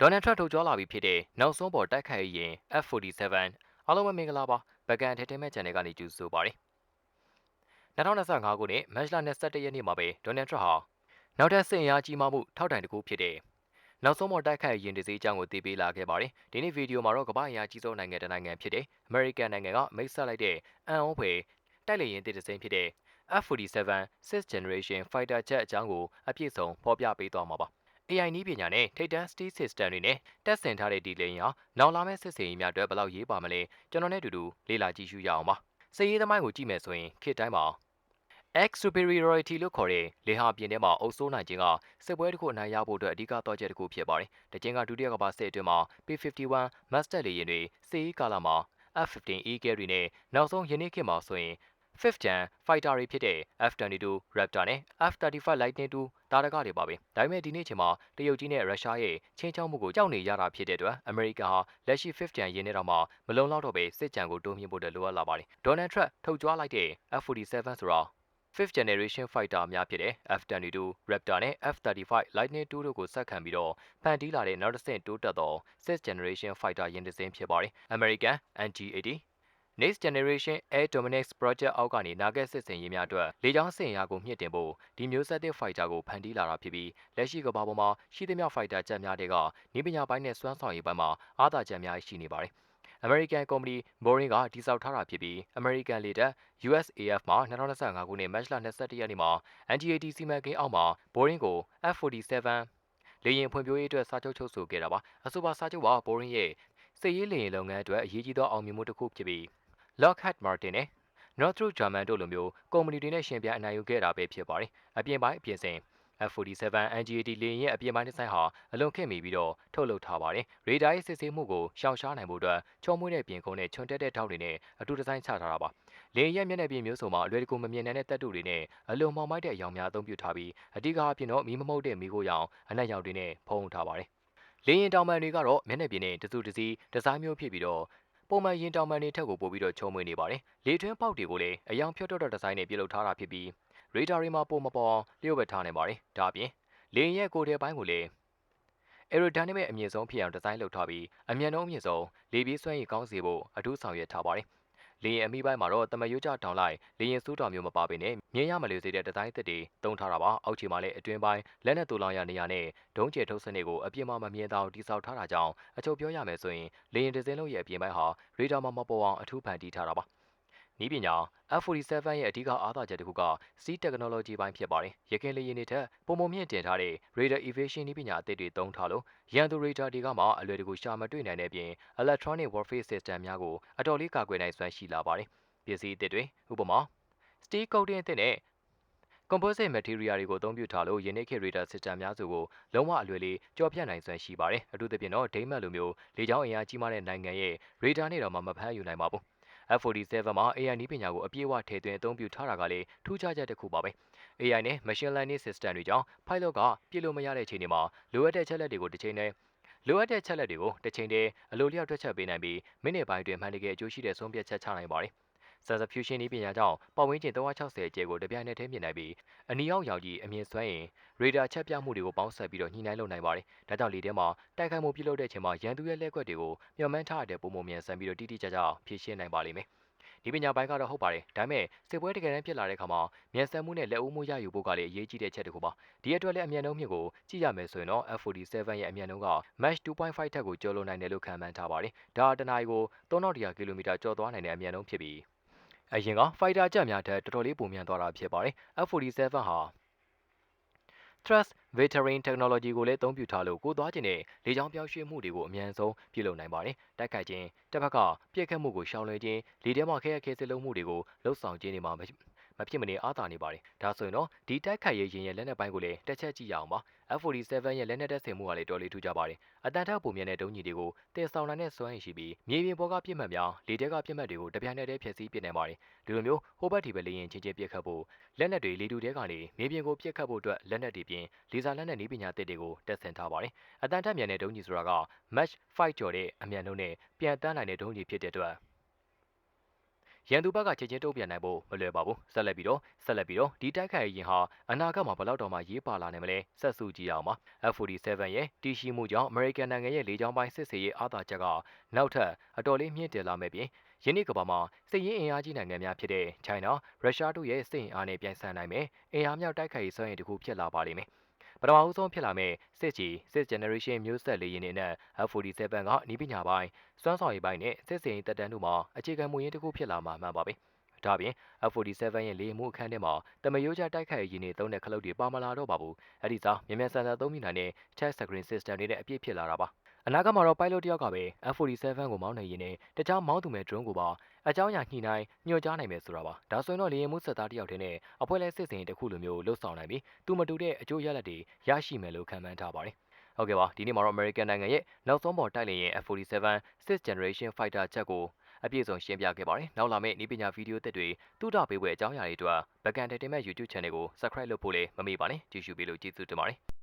ဒေါ်နယ်ထရန့်ထုတ်ကြွလာပြီဖြစ်တဲ့နောက်ဆုံးပေါ်တိုက်ခိုက်ရေးရင် F47 အားလုံးပဲမင်္ဂလာပါဘကန်ထဲထဲမဲ့ channel ကနေကြိုဆိုပါရစေ2025ခုနှစ်မတ်လ21ရက်နေ့မှာပဲဒေါ်နယ်ထရန့်ဟာနောက်ထပ်စစ်အင်အားကြီးမားမှုထောက်တိုင်တစ်ခုဖြစ်တဲ့နောက်ဆုံးပေါ်တိုက်ခိုက်ရင်တစည်းအကြောင်းကိုသိပေးလာခဲ့ပါတယ်ဒီနေ့ဗီဒီယိုမှာတော့ကမ္ဘာအင်အားကြီးဆုံးနိုင်ငံတစ်နိုင်ငံဖြစ်တဲ့အမေရိကန်နိုင်ငံကမိတ်ဆက်လိုက်တဲ့အန်အုံးဖွယ်တိုက်လေရင်တစ်စင်းဖြစ်တဲ့ F47 6th Generation Fighter Jet အကြောင်းကိုအပြည့်စုံဖော်ပြပေးသွားမှာပါ AI နည်းပညာနဲ့ ထိပ်တန်း Steel System တွေနဲ့တက်ဆင်ထားတဲ့ဒီလိန်ဟာနောက်လာမယ့်စစ်စင်ရေးများအတွက်ဘယ်လောက်ရေးပါမလဲကျွန်တော်နဲ့အတူတူလေ့လာကြည့်ရှုရအောင်ပါစစ်ရေးသမိုင်းကိုကြည့်မယ်ဆိုရင်ခေတ်တိုင်းမှာ X superiority လို့ခေါ်တဲ့လေဟာပြင်ထဲမှာအုပ်စိုးနိုင်ခြင်းကစစ်ပွဲတစ်ခုအနိုင်ရဖို့အတွက်အဓိကသောချက်တစ်ခုဖြစ်ပါတယ်။တခြင်းကဒုတိယကမ္ဘာစစ်အတွင်းမှာ P51 Master လေယာဉ်တွေစစ်ရေးကာလမှာ F15 Eagle တွေနဲ့နောက်ဆုံးယနေ့ခေတ်မှာဆိုရင် 5th gen fighter တွေဖြစ်တဲ့ F22 Raptor နဲ့ F35 Lightning II တာရကတွေပါပဲဒါပေမဲ့ဒီနေ့ချိန်မှာတရုတ်ကြီးနဲ့ရုရှားရဲ့ချင်းချောင်းမှုကိုကြောက်နေရတာဖြစ်တဲ့အတွက်အမေရိကန်ဟာလက်ရှိ 5th gen ရင်းနေတော့မှမလုံလောက်တော့ပဲစစ်ကြံကိုတိုးမြှင့်ဖို့လိုအပ်လာပါတယ်ဒေါ်နယ်ထရက်ထုတ်ကြွားလိုက်တဲ့ F47 ဆိုတာ 5th generation fighter များဖြစ်တဲ့ F22 Raptor နဲ့ F35 Lightning II တို့ကိုဆက်ခံပြီးတော့ဖန်တီးလာတဲ့နောက်တစ်ဆင့်တိုးတက်သော 6th generation fighter ယဉ်တစ်စင်းဖြစ်ပါတယ်။ American NG-80 Next Generation Air Dominance Project အောက်ကနေနာဂက်စစ်စင်ရေးများအတွက်လေကြောင်းစင်ရာကိုမြင့်တင်ဖို့ဒီမျိုးဆက်သစ် fighter ကိုဖန်တီးလာတာဖြစ်ပြီးလက်ရှိကမ္ဘာပေါ်မှာရှိသမျှ fighter ချက်များတွေကနည်းပညာပိုင်းနဲ့စွမ်းဆောင်ရည်ပိုင်းမှာအားသာချက်များရှိနေပါတယ်။ American Company Boeing ကတိစောက်ထားတာဖြစ်ပြီး American လေတပ် USAF မှာ2025ခုနှစ်မတ်လ21ရက်နေ့မှာ NGAT စီမံကိန်းအောက်မှာ Boeing ကို F47 လေယာဉ်ဖွံ့ဖြိုးရေးအတွက်စာချုပ်ချုပ်ဆိုခဲ့တာပါအဆိုပါစာချုပ်က Boeing ရဲ့စစ်ရေးလေယာဉ်လုပ်ငန်းအတွက်အရေးကြီးသောအောင်မြင်မှုတစ်ခုဖြစ်ပြီး Lockheed Martin နဲ့ Northrop Grumman တို့လိုမျိုးကုမ္ပဏီတွေနဲ့ရှင်ပြိုင်အနိုင်ယူခဲ့တာပဲဖြစ်ပါတယ်။အပြင်ပိုင်းအပြင်စဉ် F47 NGAT လေယာဉ်ရဲ့အပြင်ပိုင်းဒီဇိုင်းဟာအလွန်ခေတ်မီပြီးတော့ထုတ်လုပ်ထားပါတယ်။ရေဒါရဲ့စစ်ဆေးမှုကိုရှောင်ရှားနိုင်ဖို့အတွက်ချုံမွေးတဲ့ပြင်ကုန်းနဲ့ချွန်တက်တဲ့ထောက်တွေနဲ့အတူဒီဇိုင်းချထားတာပါ။လေယာဉ်ရဲ့မျက်နှာပြင်မျိုးစုံမှာအလွယ်တကူမမြင်နိုင်တဲ့တပ်တုတွေနဲ့အလွန်မှောင်မိုက်တဲ့အရောင်များအသုံးပြုထားပြီးအဓိကအပြင်တော့မီးမမုတ်တဲ့မီးခိုးရောင်အနက်ရောင်တွေနဲ့ဖုံးထားပါတယ်။လေရင်တောင်ပန်တွေကတော့မျက်နှာပြင်နဲ့တစုတစည်းဒီဇိုင်းမျိုးဖြစ်ပြီးတော့ ပုံမှန်ရင်တောင်ပန်တွေထက်ကိုပိုပြီးတော့ချုံမွေးနေပါတယ်။လေထွင်းပေါက်တွေကိုလည်းအယောင်ဖြတ်တော့တဲ့ဒီဇိုင်းနဲ့ပြုလုပ်ထားတာဖြစ်ပြီးရေဒါတွေမှာပုံမပေါ်လျှို့ဝှက်ထားနေပါတယ်။ဒါအပြင်လေရင်ရဲ့ကိုယ်ထဲပိုင်းကိုလည်း aerodynamic အမြင့်ဆုံးဖြစ်အောင်ဒီဇိုင်းလုပ်ထားပြီးအမြန်နှုန်းအမြင့်ဆုံးလေပြေးစွမ်းရည်ကောင်းစေဖို့အထူးဆောင်ရွက်ထားပါတယ်။ လေရင်အမိပိုင်းမှာတော့တမယိုးကြတောင်လိုက်လေရင်စူးတော်မျိုးမပါပေနဲ့မြင်းရမလို့စေတဲ့ဒီဇိုင်းသစ်တွေတုံးထားတာပါ။အောက်ခြေမှာလည်းအတွင်းပိုင်းလက်နက်တူလောင်ရနေရနဲ့ဒုံးကျဲထုတ်စနစ်ကိုအပြင်းမမမြင်တော့တိစောက်ထားတာကြောင့်အချုပ်ပြောရမယ်ဆိုရင်လေရင်ဒီဇိုင်းလုံးရဲ့အပြင်ပိုင်းဟာရေဒါမှာမပေါ်အောင်အထူးဖန်တီးထားတာပါ။ နီးပညာ F47 ရဲ့အဓိကအားသာချက်တစ်ခုက Sea Technology ပိုင်းဖြစ်ပါတယ်။ရခင်လေယာဉ်တွေထက်ပုံမမြင့်တင်ထားတဲ့ Radar Evasion နီးပညာအသစ်တွေသုံးထားလို့ရန်သူ Radar တွေကမှအလွယ်တကူရှာမတွေ့နိုင်တဲ့ပြင် Electronic Warfare System များကိုအတော်လေးကာကွယ်နိုင်စွမ်းရှိလာပါတယ်။ပစ္စည်းအသစ်တွေဥပမာ Steel Coating အသစ်နဲ့ composite material တွေကိုအသုံးပြုထားလို့ယနေ့ခေတ် radar system များစုကိုလုံးဝအလွယ်လေးကြော်ပြတ်နိုင်စွမ်းရှိပါတယ်။အထူးသဖြင့်တော့ဒိမတ်လိုမျိုးလေကြောင်းအင်အားကြီးမားတဲ့နိုင်ငံရဲ့ radar နဲ့တော့မှမဖမ်းယူနိုင်ပါဘူး။ F47 မှာ AI နည်းပညာကိုအပြည့်အဝထည့်သွင်းအသုံးပြုထားတာကလည်းထူးခြားချက်တစ်ခုပါပဲ။ AI နဲ့ Machine Learning System တွေကြောင့် Pilot ကပြည့်လို့မရတဲ့အခြေအနေမှာလိုအပ်တဲ့ချက်လက်တွေကိုတစ်ချိန်တည်းလိုအပ်တဲ့ချက်လက်တွေကိုတစ်ချိန်တည်းအလိုလျောက်တွက်ချက်ပေးနိုင်ပြီးမိနစ်ပိုင်းတွင်မှန်တကယ်အကျိုးရှိတဲ့ဆုံးဖြတ်ချက်ချနိုင်ပါတယ်။ Sensor Fusion နည်းပညာကြောင့်ပတ်ဝန်းကျင်360အကျယ်ကိုတပြိုင်နက်တည်းမြင်နိုင်ပြီးအနီအောက်ရောင်ကြီးအမြင်စွမ်းရင်ရေဒါချက်ပြမှုတွေကိုပေါင်းစပ်ပြီးတော့ညှိနှိုင်းလုပ်နိုင်ပါတယ်။ဒါကြောင့်လေထဲမှာတိုက်ခိုက်မှုပြုလုပ်တဲ့အချိန်မှာရန်သူရဲ့လက်ကွက်တွေကိုမျှော်မှန်းထားတဲ့ပုံမှန်မြန်ဆန်ပြီးတော့တိတိကျကျဖြည့်ရှင်းနိုင်ပါလိမ့်မယ်။ဒီပညာပိုင်းကတော့ဟုတ်ပါတယ်။ဒါပေမဲ့စစ်ပွဲတကယ်တမ်းဖြစ်လာတဲ့အခါမှာမြန်ဆန်မှုနဲ့လက်ဦးမှုရယူဖို့ကလည်းအရေးကြီးတဲ့ချက်တစ်ခုပါ။ဒီအတွက်လည်းအမြန်နှုန်းမြင့်ကိုကြည့်ရမယ်ဆိုရင်တော့ F47 ရဲ့အမြန်နှုန်းက Mach 2.5ထက်ကိုကျော်လွန်နိုင်တယ်လို့ခန့်မှန်းထားပါတယ်။ဒါတနအီကို3100ကီလိုမီတာကျော်သွားနိုင်တဲ့အမြန်နှုန်းဖြစ်ပြီး အရင်က fighter jet များထက်တော်တော်လေးပိုမြန်သွားတာဖြစ်ပါတယ်။ F47 ဟာ Thrust Veteran Technology ကိုလည်းအသုံးပြုထားလို့ကိုသွားခြင်းနဲ့လေကြောင်းပြောင်းရွှေ့မှုတွေကိုအမြန်ဆုံးပြုလုပ်နိုင်ပါတယ်။တိုက်ခိုက်ခြင်းတစ်ဖက်ကပြည့်ခတ်မှုကိုရှောင်လွှဲခြင်းလေထဲမှာခဲခဲစစ်လုံးမှုတွေကိုလှုပ်ဆောင်ခြင်းတွေမှာ မဖြစ်မနေအားသာနေပါတယ်။ဒါဆိုရင်တော့ဒီတိုက်ခိုက်ရေးရင်ရဲ့လက်နက်ပိုင်းကိုလည်းတစ်ချက်ကြည့်ရအောင်ပါ။ F47 ရဲ့လက်နက်တပ်ဆင်မှုကလည်းတော်လေးထူးကြပါတယ်။အတန်ထက်ပုံမြင်တဲ့ဒုံးကြီးတွေကိုတင်ဆောင်နိုင်တဲ့စွမ်းရည်ရှိပြီးမြေပြင်ပေါ်ကပြစ်မှတ်များလေထဲကပြစ်မှတ်တွေကိုတပြိုင်နက်တည်းဖျက်ဆီးပစ်နိုင်ပါတယ်။ဒီလိုမျိုးဟိုဘက်ဒီဘက်လေရင်ချင်းချင်းပြစ်ခတ်ဖို့လက်နက်တွေလေတူတဲကနေမြေပြင်ကိုပြစ်ခတ်ဖို့အတွက်လက်နက်တွေပြင်လေဆာလက်နက်နည်းပညာသစ်တွေကိုတက်ဆင်ထားပါတယ်။အတန်ထက်မြန်တဲ့ဒုံးကြီးဆိုတာက Mach 5ကျော်တဲ့အမြန်နှုန်းနဲ့ပြန်တန်းနိုင်တဲ့ဒုံးကြီးဖြစ်တဲ့အတွက် ရန်သူဘက်ကချက်ချင်းတုံ့ပြန်နိုင်ဖို့မလွယ်ပါဘူးဆက်လက်ပြီးတော့ဆက်လက်ပြီးတော့ဒီတိုက်ခိုက်ရေးဟာအနာဂတ်မှာဘယ်လောက်တော့မှရေးပါလာနိုင်မလဲဆက်စုကြည့်အောင်ပါ F47 ရဲ့တည်ရှိမှုကြောင့် American နိုင်ငံရဲ့လေကြောင်းပိုင်းစစ်ဆေးရေးအားသာချက်ကနောက်ထပ်အတော်လေးမြင့်တင်လာမဲ့ပြင်ယင်းနေ့ကမ္ဘာမှာစစ်ရေးအင်အားကြီးနိုင်ငံများဖြစ်တဲ့ China ရုရှားတို့ရဲ့စစ်အင်အားနဲ့ပြိုင်ဆိုင်နိုင်မယ်အင်အားမြောက်တိုက်ခိုက်ရေးစွမ်းရည်တစ်ခုဖြစ်လာပါလိမ့်မယ် ပထမအဆုံးဖြစ်လာမဲ့စစ်ကြီးစစ် generation မျိုးဆက်လေးရင်းနဲ့ F47 ကနီးပညာပိုင်းစွမ်းဆောင်ရည်ပိုင်းနဲ့စစ်စင်တပ်တန်းတို့မှာအခြေခံမူရင်းတစ်ခုဖြစ်လာမှာမှန်ပါပဲ။ဒါပြင် F47 ရဲ့လေမှုအခန်းထဲမှာတမယိုးကြတိုက်ခိုက်ရည်နေသုံးတဲ့ခလုတ်တွေပါမလာတော့ပါဘူး။အဲ့ဒီစားမြန်မြန်ဆန်ဆန်သုံးမိနိုင်တဲ့ chat screen system တွေနဲ့အပြည့်ဖြစ်လာတာပါ။ အနာဂတ်မှာတော့ pilot တယောက်ကပဲ F47 ကိုမောင်းနေရင်းနဲ့တခြားမောင်းသူမဲ့ drone ကိုပါအကြောင်းအရာညှိနှိုင်းညွှန်ကြားနိုင်မယ်ဆိုတာပါ။ဒါဆိုရင်တော့လေယာဉ်မှုစက်သားတယောက်တည်းနဲ့အဖွဲ့လဲစစ်စင်တစ်ခုလိုမျိုးလှုပ်ဆောင်နိုင်ပြီးသူမတူတဲ့အကျိုးရလဒ်တွေရရှိမယ်လို့ခန့်မှန်းထားပါတယ်။ဟုတ်ကဲ့ပါဒီနေ့မှာတော့ American နိုင်ငံရဲ့နောက်ဆုံးပေါ်တိုက်လေယာဉ် F47 6th generation fighter jet ကိုအပြည့်အစုံရှင်းပြခဲ့ပါတယ်။နောက်လာမယ့်ဤပညာဗီဒီယိုသစ်တွေတူတာပေးပွဲအကြောင်းအရာတွေအတွက် Back Entertainment YouTube Channel ကို Subscribe လုပ်ဖို့လည်းမမေ့ပါနဲ့ကြည့်ရှုပေးလို့ကျေးဇူးတင်ပါတယ်။